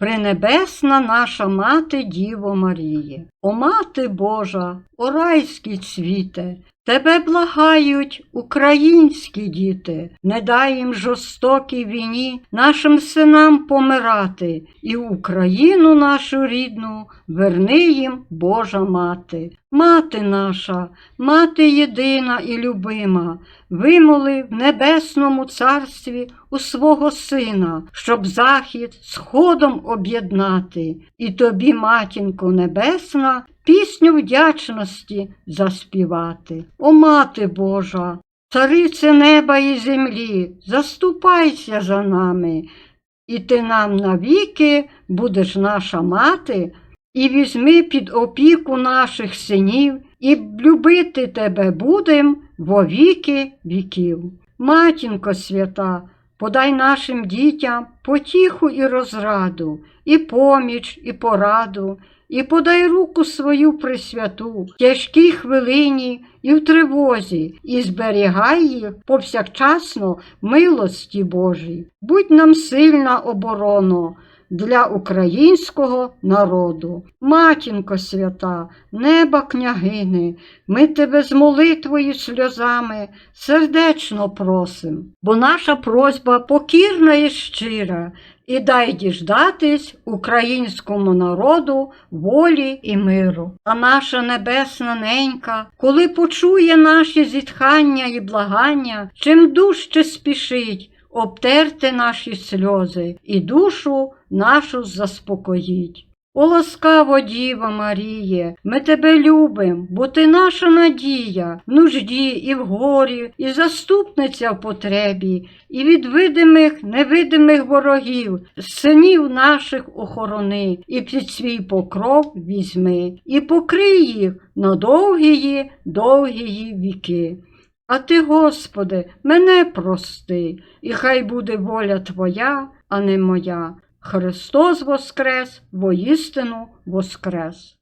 Пренебесна наша мати Діво Маріє, о мати Божа, о райський цвіте, тебе благають українські діти, не дай їм жорстокій війні нашим синам помирати, і Україну нашу рідну верни їм Божа мати. Мати наша, мати єдина і любима, вимоли в небесному царстві у свого сина, щоб захід сходом об'єднати, і тобі, матінко небесна, пісню вдячності заспівати. О, мати Божа, царице неба і землі, заступайся за нами, і ти нам навіки будеш наша мати, і візьми під опіку наших синів, і любити тебе будем во віки віків. Матінко свята, подай нашим дітям потіху і розраду, і поміч, і пораду, і подай руку свою присвяту в тяжкій хвилині і в тривозі, і зберігай їх повсякчасно милості Божій. Будь нам сильна оборона для українського народу. Матінко свята, неба княгини, ми тебе з молитвою сльозами сердечно просим, бо наша просьба покірна і щира, і дай діждатись українському народу волі і миру. А наша небесна ненька, коли почує наші зітхання і благання, чим дужче спішить обтерти наші сльози і душу нашу заспокоїть. О ласкаво Діва Маріє, ми тебе любим, бо ти наша надія в нужді і в горі, і заступниця в потребі, і від видимих, невидимих ворогів, синів наших охорони, і під свій покров візьми, і покрий їх на довгії, довгії віки. А ти, Господи, мене прости, і хай буде воля Твоя, а не моя. Христос воскрес, воістину воскрес.